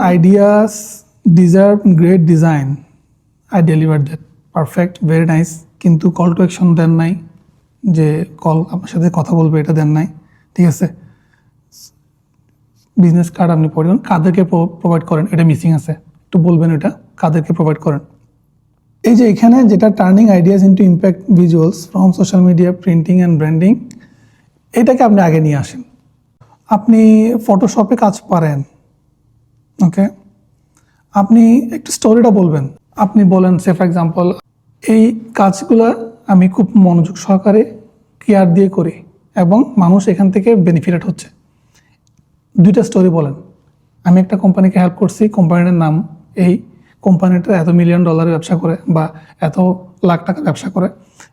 ideas, deserve great design. I delivered that. Perfect. Very nice. কিন্তু call to action দেন নাই। যে call আপনার সাথে কথা বলবে, এটা দেন নাই। ঠিক আছে? বিজনেস কার্ড আপনি পড়বেন কাদেরকে প্রোভাইড করেন? এটা মিসিং আছে। একটু বলবেন এটা? কাদেরকে প্রোভাইড করেন? এই যে এখানে যেটা turning ideas into impact visuals from social media printing and branding এটাকে আপনি আগে নিয়ে আসেন। আপনি ফটোশপে কাজ পারেন। ওকে আপনি একটু স্টোরিটা বলবেন। আপনি বলেন সে ফর এক্সাম্পল এই কাজগুলো আমি খুব মনোযোগ সহকারে কেয়ার দিয়ে করি এবং মানুষ এখান থেকে বেনিফিটেড হচ্ছে। দুইটা স্টোরি বলেন। আমি একটা কোম্পানিকে হেল্প করছি কোম্পানিটার নাম এই কোম্পানিটা এত মিলিয়ন ডলারের ব্যবসা করে বা এত লাখ টাকার ব্যবসা করে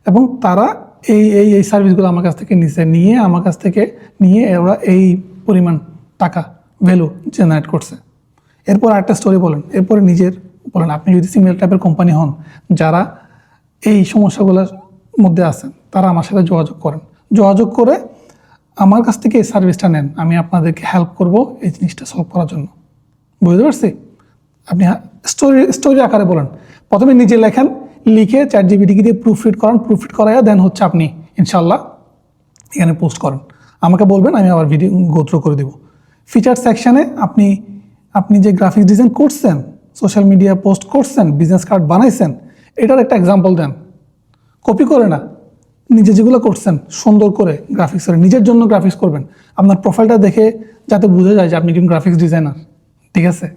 এবং তারা এই এই এই সার্ভিসগুলো আমার কাছ থেকে নিছে, নিয়ে আমার কাছ থেকে, নিয়ে ওরা এই পরিমাণ টাকা ভ্যালু জেনারেট করছে। এরপর একটা স্টোরি বলেন। এরপরে নিজের বলেন। আপনি যদি সিমিলার টাইপের কোম্পানি হন, যারা এই সমস্যাগুলোর মধ্যে আছেন, তারা আমার সাথে যোগাযোগ করেন। যোগাযোগ করে আমার কাছ থেকে এই সার্ভিসটা নেন। আমি আপনাদেরকে হেল্প করব এই জিনিসটা সলভ করার জন্য। বুঝতে পারছি? আপনি স্টোরি স্টোরি আকারে বলেন। প্রথমে নিজে লেখেন, লিখে চ্যাট জিবিটিকে দিয়ে প্রুফ রিড করান। প্রুফ রিড করাইয়া দেন হচ্ছে আপনি ইনশাল্লাহ এখানে পোস্ট করেন। আমাকে বলবেন, আমি আবার ভিডিও গোত্র করে দেব। ফিচার সেকশানে আপনি আপনি যে গ্রাফিক্স ডিজাইন করছেন সোশ্যাল মিডিয়া পোস্ট করছেন বিজনেস কার্ড বানাইছেন, এটার একটা এক্সাম্পল দেন। কপি করে না। নিজে যেগুলো করছেন, সুন্দর করে গ্রাফিক্স করে নিজের জন্য গ্রাফিক্স করবেন। আপনার প্রোফাইলটা দেখে যাতে বোঝা যায় যে আপনি কিন্তু গ্রাফিক্স ডিজাইনার ঠিক আছে?